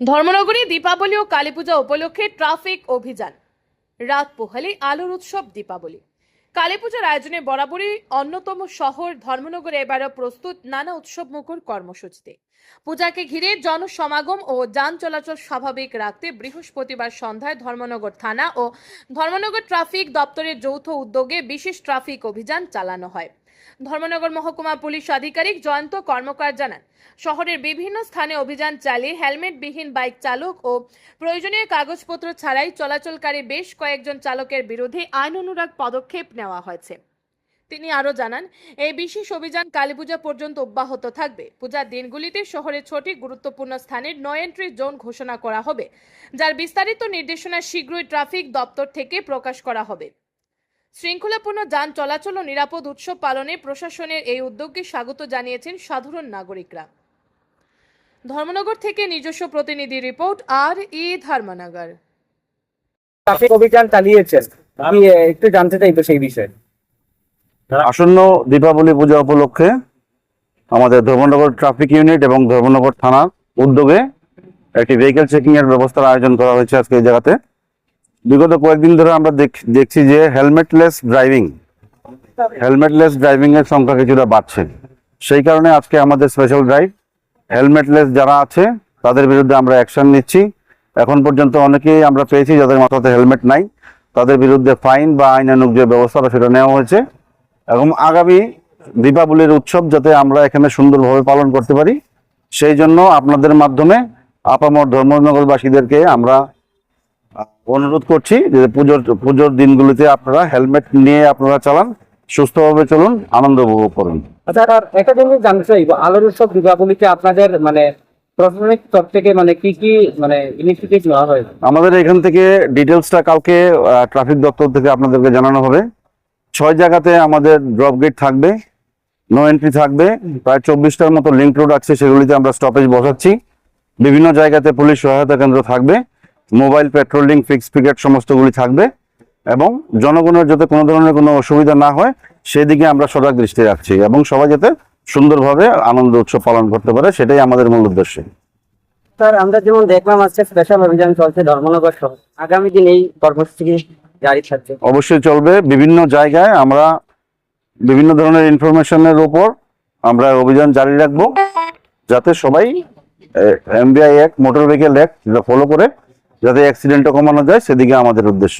ধর্মনগরে, দীপাবলি ও কালীপূজা উপলক্ষে ট্রাফিক অভিযান। রাত পোহালে আলোর উৎসব দীপাবলি। কালীপূজার আয়োজনে বরাবরই অন্যতম শহর ধর্মনগরে এবারও প্রস্তুত নানা উৎসব মুখর কর্মসূচিতে। পূজাকে ঘিরে জনসমাগম ও যান চলাচল স্বাভাবিক রাখতে বৃহস্পতিবার সন্ধ্যায় ধর্মনগর থানা ও ধর্মনগর ট্রাফিক দপ্তরের যৌথ উদ্যোগে বিশেষ ট্রাফিক অভিযান চালানো হয়। ধর্মনগর মহকুমা পুলিশ আধিকারিক জয়ন্ত কর্মকার জানান, শহরের বিভিন্ন স্থানে অভিযান চালিয়ে হেলমেটবিহীন বাইক চালক ও প্রয়োজনীয় কাগজপত্র ছাড়াই চলাচলকারী বেশ কয়েকজন চালকের বিরুদ্ধে আইন অনুরাগ পদক্ষেপ নেওয়া হয়েছে। তিনি আরও জানান, এই বিশেষ অভিযান কালীপূজা পর্যন্ত অব্যাহত থাকবে। পূজার দিনগুলিতে শহরের ছটি গুরুত্বপূর্ণ স্থানের নো এন্ট্রি জোন ঘোষণা করা হবে, যার বিস্তারিত নির্দেশনা শীঘ্রই ট্রাফিক দপ্তর থেকে প্রকাশ করা হবে। শৃঙ্খলাপূর্ণ যান চলাচল ও নিরাপদ উৎসব পালনে প্রশাসনের এই উদ্যোগকে স্বাগত জানিয়েছেন সাধারণ নাগরিকরা। ধর্মনগর থেকে নিজস্ব প্রতিনিধি রিপোর্ট আর ই ধর্মনগর। ট্রাফিক অভিযান চালিয়েছেন। আমি একটু জানতে চাইব সেই বিষয়ে। আসন্ন দীপাবলি পূজা উপলক্ষে আমাদের ধর্মনগর ট্রাফিক ইউনিট এবং ধর্মনগর থানার উদ্যোগে একটি ভেহিকেল চেকিং এর ব্যবস্থার আয়োজন করা হয়েছে আজকে এই জায়গাতে। বিগত কয়েকদিন ধরে আমরা দেখ- দেখছি যে হেলমেটলেস ড্রাইভিং হেলমেটলেস ড্রাইভিং এর সংখ্যা কিছুটা বাড়ছে। সেই কারণে আজকে আমাদের স্পেশাল ড্রাইভ হেলমেটলেস যারা আছে, তাদের বিরুদ্ধে আমরা অ্যাকশন নিচ্ছি। এখন পর্যন্ত অনেকেই আমরা পেয়েছি যাদের মাথাতে হেলমেট নাই, তাদের বিরুদ্ধে ফাইন বা আইনানুগ যে ব্যবস্থা সেটা নেওয়া হয়েছে। এবং আগামী দীপাবলির উৎসব যাতে আমরা এখানে সুন্দরভাবে পালন করতে পারি, সেই জন্য আপনাদের মাধ্যমে আপামর ধর্মনগরবাসীদেরকে আমরা অনুরোধ করছি যে পুজোর পুজোর দিনগুলিতে আপনারা হেলমেট নিয়ে আপনারা চালান সুস্থভাবে চলুন আনন্দ উপভোগ করুন। আচ্ছা একটা জিনিস জানতে চাইব আলোর উৎসব দীপাবলিতে আপনাদের মানে প্রশাসনিক তরফ থেকে মানে কি কি মানে ইনিশিয়েটিভ নেওয়া হয়েছে আমাদের এখান থেকে ডিটেলসটা কালকে ট্রাফিক দপ্তর থেকে আপনাদেরকে জানানো হবে। ছয় জায়গাতে আমাদের ড্রপ গেট থাকবে নো এন্ট্রি থাকবে প্রায় চব্বিশটার মতো লিঙ্ক রোড আছে সেগুলিতে আমরা স্টপেজ বসাচ্ছি। বিভিন্ন জায়গাতে পুলিশ সহায়তা কেন্দ্র থাকবে। মোবাইল পেট্রোলিং ফিক্স পিকেট সমস্তগুলি থাকবে এবং জনগণের যাতে কোনো ধরনের কোনো অসুবিধা না হয় সেদিকে আমরা সজাগ দৃষ্টি রাখছি এবং সবাই যাতে সুন্দরভাবে আনন্দ উৎসব পালন করতে পারে সেটাই আমাদের মূল উদ্দেশ্য। স্যার আমরা যেমন দেখলাম আজকে স্পেশাল অভিযান চলছে ধর্মনগর শহর। আগামী দিন এই কর্মসূচি জারি থাকছে অবশ্যই চলবে। বিভিন্ন জায়গায় আমরা বিভিন্ন ধরনের ইনফরমেশনের উপর আমরা অভিযান জারি রাখব। যাতে সবাই এমবিআই এক মোটর ভেহিকেল এক ফলো করে যাতে অ্যাক্সিডেন্টও কমানো যায় সেদিকে আমাদের উদ্দেশ্য।